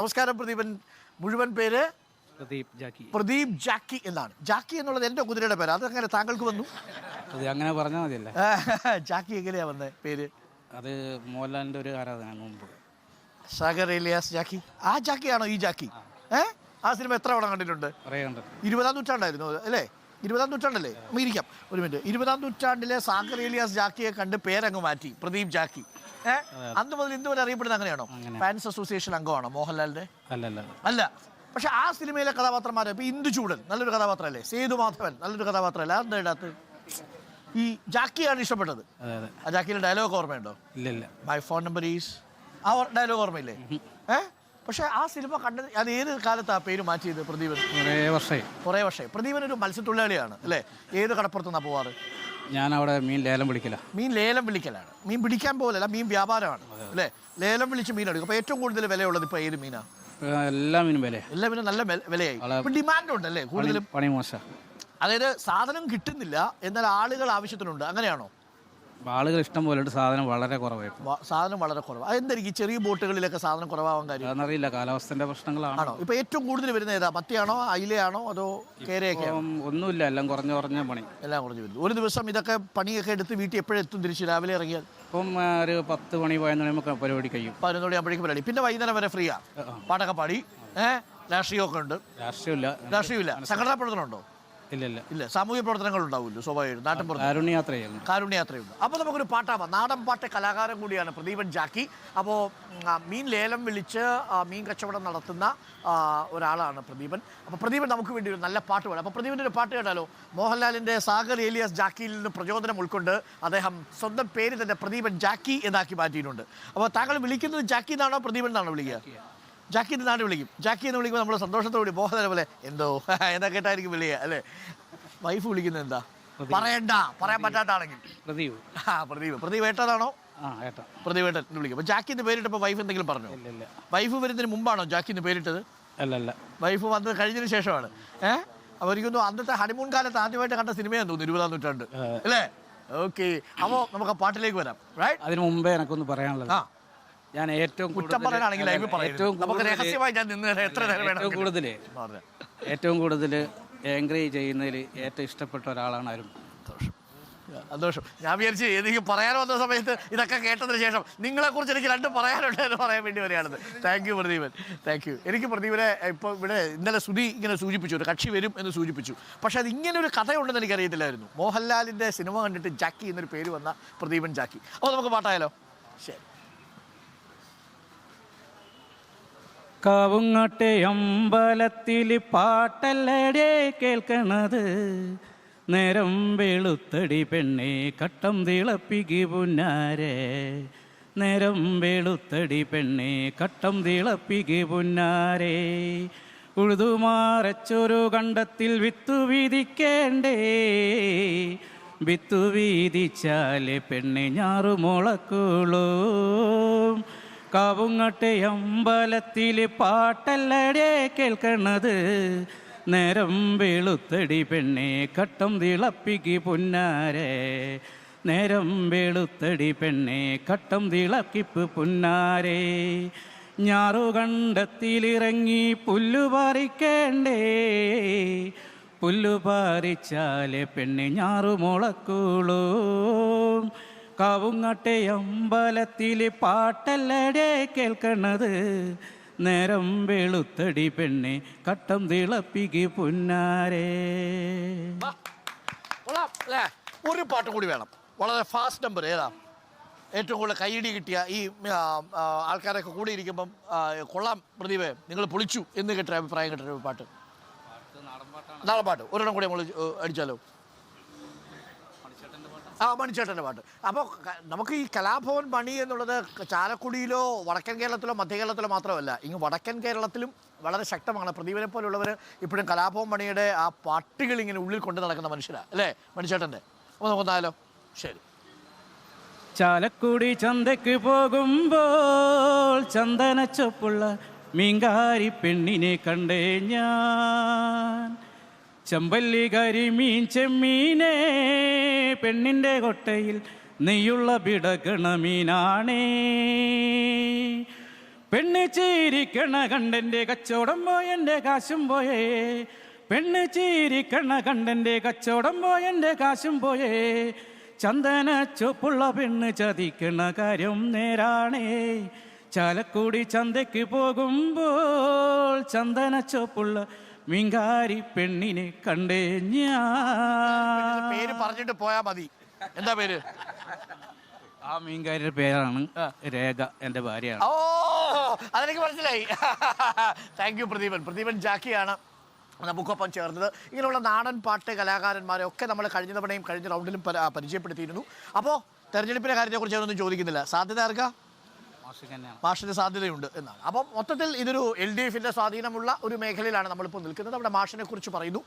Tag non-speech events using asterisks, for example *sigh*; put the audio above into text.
നമസ്കാരം പ്രദീപൻ. മുഴുവൻ പേര്? പ്രദീപ് ജാക്കി. പ്രദീപ് ജാക്കി എന്നാണ്. ജാക്കി എന്നുള്ളത് എന്റെ കുതിരയുടെ പേര്. അതങ്ങനെ താങ്കൾക്ക് വന്നു. അത് അങ്ങനെ പറഞ്ഞാൽ മതിയല്ലേ. ജാക്കി എങ്ങനെയാ വന്നത് പേര്? അത് മോഹൻലാലിന്റെ ഒരു ആരാധന മുമ്പ്. സാഗർ ഇലിയാസ് ജാക്കി. ആ ജാക്കിയാണോ ഈ ജാക്കി? ഏ? ആ സിനിമ എത്ര തവണ കണ്ടിട്ടുണ്ട്? ഇരുപതാം നൂറ്റാണ്ടായിരുന്നു അല്ലേ? ഇരുപതാം നൂറ്റാണ്ടല്ലേ? നമുക്ക് ഇരിക്കാം. ഒരു മിനിറ്റ്. ഇരുപതാം നൂറ്റാണ്ടിലെ സാഗർ ഇലിയാസ് ജാക്കിയെ കണ്ട് പേരങ്ങ് മാറ്റി. പ്രദീപ് ജാക്കി. അന്ന് മുതൽ ഇന്ന് വരെ അറിയപ്പെടുന്നത് അങ്ങനെയാണോ? അങ്ങനെ. ഫാൻസ് അസോസിയേഷൻ അംഗമാണോ മോഹൻലാലിന്റെ? അല്ല അല്ല. പക്ഷെ ആ സിനിമയിലെ കഥാപാത്രന്മാരെ ഇപ്പൊ ഇന്ദുചൂടൻ നല്ലൊരു കഥാപാത്രമല്ലേ സേതു മാധവൻ നല്ലൊരു കഥാപാത്രമല്ലേ അതെന്താ ഇടാത്ത ഈ ജാക്കിയാണ് ഇഷ്ടപ്പെട്ടത്. ആ ജാക്കിയുടെ ഡയലോഗ് ഓർമ്മയുണ്ടോ? ഇല്ല മൈ ഫോൺ നമ്പർ ഈസ് ആ ഡയലോഗ് ഓർമ്മയില്ലേ? ഏ? പക്ഷെ ആ സിനിമ കണ്ടത് അത് ഏത് കാലത്ത് ആ പേര് മാറ്റിയത് പ്രദീപൻ കുറേ വർഷമായി. കുറേ വർഷമായി. പ്രദീപൻ ഒരു മത്സ്യത്തൊഴിലാളിയാണ് അല്ലേ? ഏത് കടപ്പുറത്തുനിന്നാ പോവാറ്? ഞാൻ അവിടെ മീൻ ലേലം വിളിക്കില്ല മീൻ ലേലം വിളിക്കലാണ്. മീൻ പിടിക്കാൻ പോലല്ല മീൻ വ്യാപാരമാണ്. അല്ലേ? ലേലം വിളിച്ച് മീൻ എടുക്കും. അപ്പോൾ ഏറ്റവും കൂടുതൽ വിലയുള്ളത് ഇപ്പോൾ ഏത് മീനാ? എല്ലാ മീനും വില എല്ലാ മീനും നല്ല വില- വിലയായി. ഇപ്പം ഡിമാൻഡ് ഉണ്ടല്ലേ കൂടുതലും പണി മോശം. അതായത് സാധനം കിട്ടുന്നില്ല എന്നാൽ ആളുകൾ ആവശ്യത്തിനുണ്ട്. അങ്ങനെയാണോ? ആളുകൾ ഇഷ്ടം പോലെ സാധനം വളരെ കുറവായി. വ- സാധനം വളരെ കുറവ്. അതെന്തായിരിക്കും? ഈ ചെറിയ ബോട്ടുകളിലൊക്കെ സാധനം കുറവാകാൻ കാര്യം? അതെന്നറിയില്ല. കാലാവസ്ഥന്റെ പ്രശ്നങ്ങളാണ്. ആണോ? ഇപ്പൊ ഏറ്റവും കൂടുതൽ വരുന്ന ഏതാ? പത്തിയാണോ അയിലയാണോ അതോ കേരയൊക്കെയാണോ ഇപ്പം ഒന്നുമില്ല. എല്ലാം കുറഞ്ഞ കുറഞ്ഞ പണി. എല്ലാം കുറഞ്ഞു വരുന്നു. ഒരു ദിവസം ഇതൊക്കെ പണിയൊക്കെ എടുത്ത് വീട്ടിൽ എപ്പോഴും എത്തും തിരിച്ച്? രാവിലെ ഇറങ്ങിയാൽ? ഇപ്പം ആ, ഒരു പത്ത് മണി പതിനൊന്ന് നമുക്ക് പരിപാടി കഴിയും. പതിനൊന്ന് മണിയാകുമ്പോഴേക്കും പരിപാടി. പിന്നെ വൈകുന്നേരം വരെ ഫ്രീയാ. പാട്ടൊക്കെ പാടി. ഏഹ് രാഷ്ട്രീയമൊക്കെ ഉണ്ട്. രാഷ്ട്രീയമില്ല. രാഷ്ട്രീയമില്ല. സംഘടനാ പ്രവർത്തനം ഉണ്ടോ? ഇല്ല ഇല്ല ഇല്ല സാമൂഹ്യ പ്രവർത്തനങ്ങൾ ഉണ്ടാവില്ലോ സ്വാഭാവികം. നാട്ടിൻ പുറത്ത്. കാരുണ്യ യാത്ര ചെയ്യുന്നു കാരുണ്യയാത്രയുണ്ട് അപ്പോൾ നമുക്കൊരു പാട്ടാവാം. നാടൻ പാട്ട് കലാകാരൻ കൂടിയാണ് പ്രദീപൻ ജാക്കി. അപ്പോൾ മീൻ ലേലം വിളിച്ച് മീൻ കച്ചവടം നടത്തുന്ന ഒരാളാണ് പ്രദീപൻ. അപ്പോൾ പ്രദീപൻ നമുക്ക് വേണ്ടി ഒരു നല്ല പാട്ട് വേണം അപ്പോൾ പ്രദീപന്റെ ഒരു പാട്ട് കേട്ടാലോ? മോഹൻലാലിന്റെ സാഗർ ഏലിയാസ് ജാക്കിയിൽ നിന്ന് പ്രചോദനം ഉൾക്കൊണ്ട് അദ്ദേഹം സ്വന്തം പേര് തന്നെ പ്രദീപൻ ജാക്കി എന്നാക്കി മാറ്റിയിട്ടുണ്ട്. അപ്പോൾ താങ്കൾ വിളിക്കുന്നത് ജാക്കി എന്നാണോ പ്രദീപൻ എന്നാണോ വിളിക്കുക? ജാക്കി എന്ന് നാട്ടിൽ വിളിക്കും. ജാക്കി എന്ന് വിളിക്കുമ്പോൾ നമ്മൾ സന്തോഷത്തോടെ ബോധന പോലെ എന്തോ? *laughs* എന്താ കേട്ടായിരിക്കും വിളിക്കുക അല്ലേ? വൈഫ് വിളിക്കുന്നത് എന്താ? പറയണ്ട. പറയാൻ പറ്റാത്താണെങ്കിൽ പ്രദീപ്. ആ പ്രദീപ്. പ്രദീപ് ഏട്ടതാണോ പ്രദീപ് ഏട്ടൻ എന്ന് വിളിക്കും. അപ്പോൾ ജാക്കി എന്ന് പേരിട്ടപ്പോൾ വൈഫ് എന്തെങ്കിലും പറഞ്ഞു? വൈഫ് വരുന്നതിന് മുമ്പാണോ ജാക്കി എന്ന് പേരിട്ടത്? അല്ല അല്ല. വൈഫ് വന്നത് കഴിഞ്ഞതിന് ശേഷമാണ്. ഏഹ് അപ്പോൾ തോന്നുന്നു അന്നത്തെ ഹണിമൂൺ കാലത്ത് ആദ്യമായിട്ട് കണ്ട സിനിമയാന്ന് തോന്നുന്നു ഇരുപതാം നൂറ്റാണ്ട്. അല്ലേ? ഓക്കെ. അപ്പോൾ നമുക്ക് ആ പാട്ടിലേക്ക് വരാം. റൈറ്റ് അതിനു മുമ്പേ എനിക്കൊന്ന് പറയാനുള്ളത്. ആ. ഞാൻ ഏറ്റവും കുറ്റം കൂടുതൽ- പറയാനാണെങ്കിൽ ഏറ്റവും നമുക്ക് കൂടുതൽ- രഹസ്യമായി ഞാൻ നിന്ന് തരാം. എത്ര നേരം വേണം ഏറ്റവും കൂടുതൽ പറഞ്ഞാൽ ഏറ്റവും കൂടുതൽ എൻകറേജ് ചെയ്യുന്നതിൽ ഏറ്റവും ഇഷ്ടപ്പെട്ട ഒരാളാണ് ആരും സന്തോഷം. ഞാൻ വിചാരിച്ച് എനിക്ക് പറയാൻ വന്ന സമയത്ത് ഇതൊക്കെ കേട്ടതിന് ശേഷം നിങ്ങളെക്കുറിച്ച് എനിക്ക് രണ്ട് പറയാനുണ്ട് എന്ന് പറയാൻ വേണ്ടി വരികയാണത് thank you Pradeepan. Thank you എനിക്ക് പ്രദീപനെ ഇപ്പോൾ ഇവിടെ ഇന്നലെ സുധി ഇങ്ങനെ സൂചിപ്പിച്ചു. ഒരു കക്ഷി വരും എന്ന് സൂചിപ്പിച്ചു. പക്ഷേ അത് ഇങ്ങനെ ഒരു കഥയുണ്ടെന്ന് എനിക്കറിയത്തില്ലായിരുന്നു. മോഹൻലാലിന്റെ സിനിമ കണ്ടിട്ട് ജാക്കി എന്നൊരു പേര് വന്ന പ്രദീപൻ ജാക്കി. അപ്പോൾ നമുക്ക് പാട്ടായാലോ? ശരി. കാവുങ്ങാട്ടെ അമ്പലത്തിൽ പാട്ടല്ലടേ കേൾക്കണത്. നേരം വെളുത്തടി പെണ്ണെ കട്ടം തിളപ്പിക്ക് പുന്നാരെ. നേരം വെളുത്തടി പെണ്ണെ കട്ടം തിളപ്പിക്ക് പുന്നാരെ. ഉഴുതുമാറച്ചൊരു കണ്ടത്തിൽ വിത്തു വിധിക്കേണ്ടേ വിത്തു വീതിച്ചാലേ പെണ്ണെ ഞാറു മുളക്കുള്ളൂ കാവുങ്ങട്ടെ അമ്പലത്തിൽ പാട്ടല്ലടേ കേൾക്കണത്. നേരം വെളുത്തടി പെണ്ണെ കട്ടം തിളപ്പിക്ക് പുന്നാരെ. നേരം വെളുത്തടി പെണ്ണെ കട്ടം തിളക്കിപ്പ് പുന്നാരെ. ഞാറുകണ്ടത്തിലിറങ്ങി പുല്ലു പറിക്കേണ്ടേ. പുല്ലു പെണ്ണെ ഞാറു മുളക്കുള്ളൂ. കാവുങ്ങട്ടെ അമ്പലത്തിലെ പാട്ടല്ലടേ കേൾക്കണത്. നേരം വെളുത്തടി പെണ്ണെ കട്ടം തിളപ്പിക്ക് പുന്നാരേ. കൊള്ളാം അല്ലേ? ഒരു പാട്ട് കൂടി വേണം. വളരെ ഫാസ്റ്റ് നമ്പർ ഏതാ? ഏറ്റവും കൂടുതൽ കൈയിടി കിട്ടിയ ഈ ആൾക്കാരൊക്കെ കൂടി ഇരിക്കുമ്പം കൊള്ളാം പ്രദീപേ നിങ്ങൾ പൊളിച്ചു എന്ന് കേട്ട അഭിപ്രായം കേട്ട പാട്ട് നാളെ പാട്ട് ഒരെണ്ണം കൂടി നമ്മൾ അടിച്ചാലോ? ആ മണിച്ചേട്ടന്റെ പാട്ട്. അപ്പോൾ നമുക്ക് ഈ കലാഭവൻ മണി എന്നുള്ളത് ചാലക്കുടിയിലോ വടക്കൻ കേരളത്തിലോ മധ്യ കേരളത്തിലോ മാത്രമല്ല ഇങ്ങ് വടക്കൻ കേരളത്തിലും വളരെ ശക്തമാണ്. പ്രദീപനെ പോലുള്ളവർ ഇപ്പോഴും കലാഭവൻ മണിയുടെ ആ പാട്ടുകൾ ഇങ്ങനെ ഉള്ളിൽ കൊണ്ട് നടക്കുന്ന മനുഷ്യരാണ് അല്ലേ? മണിച്ചേട്ടന്റെ. അപ്പോൾ നോക്കുന്നാലോ ശരി. ചാലക്കുടി ചന്തയ്ക്ക് പോകുമ്പോൾ ചന്ദനച്ചൊപ്പുള്ള മീങ്കാരി പെണ്ണിനെ കണ്ടേ ഞാൻ. ചെമ്പല്ലി കരിമീൻ ചെമ്മീനേ പെണ്ണിന്റെ കൊട്ടയിൽ നെയ്യുള്ള പിടക്കണ മീനാണേ. പെണ്ണ് ചീരിക്കണ കണ്ടന്റെ കച്ചവടം പോയെന്റെ കാശും പോയേ. പെണ്ണ് ചീരിക്കണ കണ്ടന്റെ കച്ചവടം പോയെന്റെ കാശും പോയേ. ചന്ദന ചുപ്പുള്ള പെണ്ണ് ചതിക്കണ കാര്യം നേരാണേ. ചാലക്കുടി ചന്തയ്ക്ക് പോകുമ്പോൾ ചന്ദന ചുവപ്പുള്ള മീങ്കാരി പെണ്ണിനെ കണ്ടേ ഞാൻ. പേര് പറഞ്ഞിട്ട് പോയാ മതി. എന്താ പേര്? ആ മീൻകാരിയുടെ പേരാണ് രേഖ എന്റെ ഭാര്യയാണ്. ഓ അതെനിക്ക് മനസ്സിലായി. Thank you Pradeepan. പ്രദീപൻ ജാക്കിയാണ് നമുക്കൊപ്പം ചേർന്നത്. ഇങ്ങനെയുള്ള നാടൻ പാട്ട് കലാകാരന്മാരെ ഒക്കെ നമ്മൾ കഴിഞ്ഞ തവണയും കഴിഞ്ഞ റൗണ്ടിലും പര- പരിചയപ്പെടുത്തിയിരുന്നു. അപ്പോൾ തെരഞ്ഞെടുപ്പിന്റെ കാര്യത്തെക്കുറിച്ച് ഞാനൊന്നും ചോദിക്കുന്നില്ല. സാധ്യത ആർക്കാ? മാഷിന് സാധ്യതയുണ്ട് എന്നാണ്. അപ്പം മൊത്തത്തിൽ ഇതൊരു എൽ ഡി എഫിന്റെ സ്വാധീനമുള്ള ഒരു മേഖലയിലാണ് നമ്മളിപ്പോൾ നിൽക്കുന്നത്. അവിടെ മാഷിനെ കുറിച്ച് പറയുന്നു.